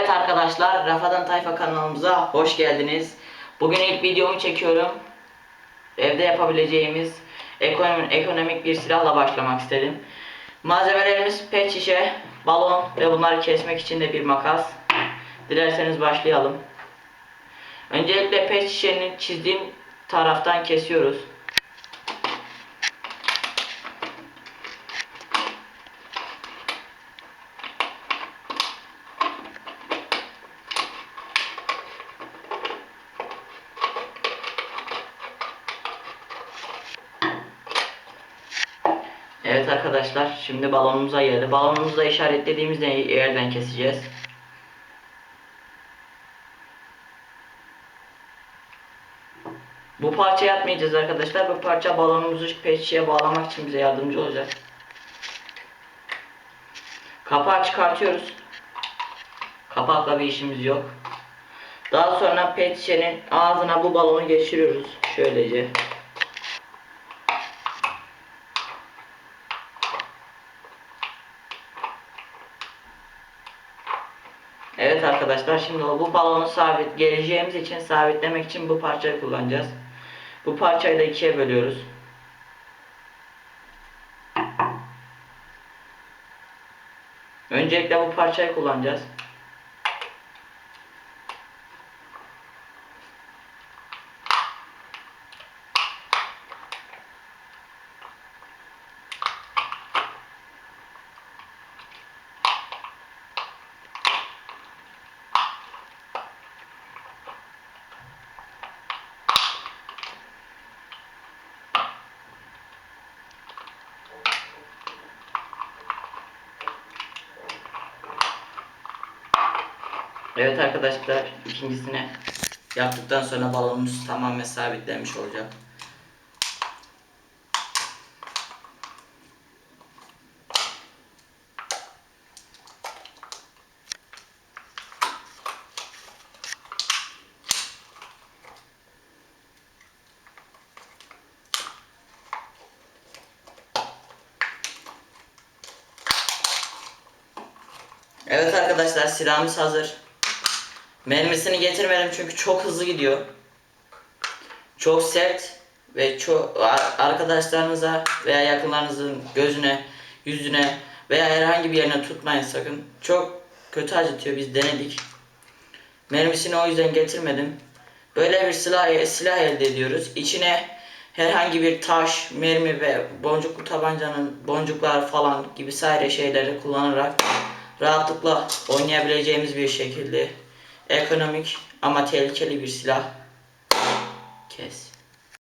Evet arkadaşlar, Rafadan Tayfa kanalımıza hoş geldiniz. Bugün ilk videomu çekiyorum. Evde yapabileceğimiz ekonomik, bir silahla başlamak istedim. Malzemelerimiz pet şişe, balon ve bunları kesmek için de bir makas. Dilerseniz başlayalım. Öncelikle pet şişenin çizdiğim taraftan kesiyoruz. Evet arkadaşlar şimdi balonumuza geldi. Balonumuzu da işaretlediğimiz yerden keseceğiz. Bu parçayı atmayacağız arkadaşlar. Bu parça balonumuzu peçeye bağlamak için bize yardımcı olacak. Kapağı çıkartıyoruz. Kapakla bir işimiz yok. Daha sonra pet ağzına bu balonu geçiriyoruz. Şöylece. Evet arkadaşlar şimdi bu balonu sabit geleceğimiz için sabitlemek için bu parçayı kullanacağız. Bu parçayı da ikiye bölüyoruz. Öncelikle bu parçayı kullanacağız. Evet arkadaşlar ikincisine yaptıktan sonra balonumuz tamamen sabitlenmiş olacak. Evet arkadaşlar silahımız hazır. Mermisini getirmedim çünkü çok hızlı gidiyor. Çok sert ve çok ar- arkadaşlarınıza veya yakınlarınızın gözüne, yüzüne veya herhangi bir yerine tutmayın sakın. Çok kötü acıtıyor biz denedik. Mermisini o yüzden getirmedim. Böyle bir silah silah elde ediyoruz. İçine herhangi bir taş, mermi ve boncuklu tabancanın boncuklar falan gibi saire şeyleri kullanarak rahatlıkla oynayabileceğimiz bir şekilde ekonomik ama tehlikeli bir silah. Kes.